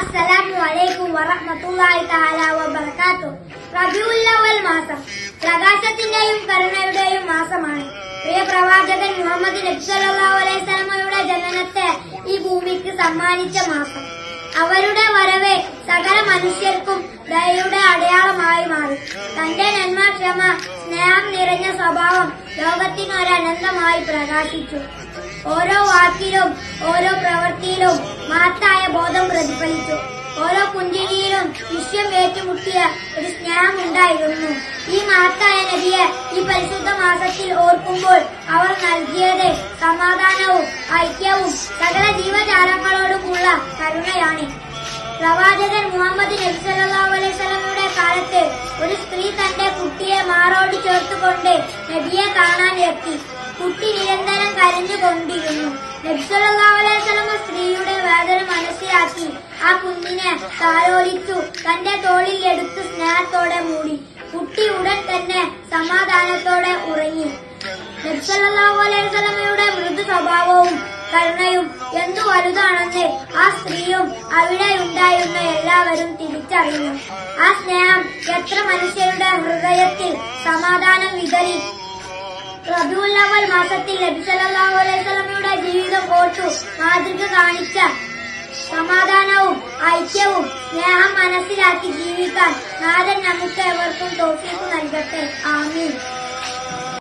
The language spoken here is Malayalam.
അസ്സലാമു അലൈക്കും വറഹ്മത്തുള്ളാഹി തആല വബറകാതുഹു റബിയുൽ അവൽ മാസം. പ്രകാശത്തിന്റെയും കരുണയുടെയും മാസമാണ്. പ്രിയ പ്രവാചകൻ മുഹമ്മദ് നബി സല്ലല്ലാഹു അലൈഹി വസല്ലമയുടെ ജനനത്തെ ഈ ഭൂമിക്ക് സമ്മാനിച്ച മാസം. അവരുടെ വരവ് സകല മനുഷ്യർക്കും ദയയുടെ അടയാളമായി മാറി. തന്റെ നന്മ ക്ഷമ സ്നേഹം നിറഞ്ഞ സ്വഭാവം ലോകത്തിനൊരനന്തമായി പ്രകാശിച്ചു. ഓരോ വാക്കിലും ഓരോ പ്രവൃത്തിയിലും മഹത്തായ ബോധം പ്രതിഫലിച്ചു. ഓരോ പുഞ്ചിരിയിലും വിശ്വം ഏറ്റുമുട്ടിയ ഒരു സ്നേഹം ഉണ്ടായിരുന്നു. ഈ മഹത്തായ നദിയെ ഈ പരിശുദ്ധ മാസത്തിൽ ഓർക്കുമ്പോൾ അവർ നൽകിയത് സമാധാനവും ഐക്യവും സകല ജീവജാലങ്ങളോടുമുള്ള കരുണയാണ്. പ്രവാചകൻ മുഹമ്മദ് നബി സല്ലല്ലാഹു അലൈഹി കാലത്ത് ഒരു സ്ത്രീ തന്റെ കുട്ടിയെ മാറോട് ചേർത്തുകൊണ്ട് നബിയെ കാണാൻ എത്തി. കുട്ടി കരഞ്ഞുകൊണ്ടിരുന്നു. നബി സല്ലല്ലാഹു സ്ത്രീയുടെ വേദന മനസ്സിലാക്കി. ആ കുഞ്ഞിനെ താലോലിച്ചു. തന്റെ തോളിൽ എടുത്ത് സ്നേഹത്തോടെ മൂടി. കുട്ടി ഉടൻ തന്നെ സമാധാനത്തോടെ ഉറങ്ങി. നബി സല്ലല്ലാഹു മൃദു സ്വഭാവവും കരുണയും എന്തു വലുതാണെന്ന് ആ സ്ത്രീയും അവിടെ ഉണ്ടായിരുന്ന എല്ലാവരും തിരിച്ചറിഞ്ഞു. ആ സ്നേഹം എത്ര മനുഷ്യരുടെ ഹൃദയത്തിൽ സമാധാനം വിതറി. റബിഉൽ അവൽ മാസത്തിൽ നബി സല്ലല്ലാഹു അലൈഹി വസല്ലമയുടെ ജീവിതം ഓർത്തു മാതൃക കാണിച്ച സമാധാനവും ഐക്യവും സ്നേഹം മനസ്സിലാക്കി ജീവിക്കാൻ നാഥൻ നമുക്ക് എവർക്കും തോഫീക്ക് നൽകട്ടെ. ആമീൻ.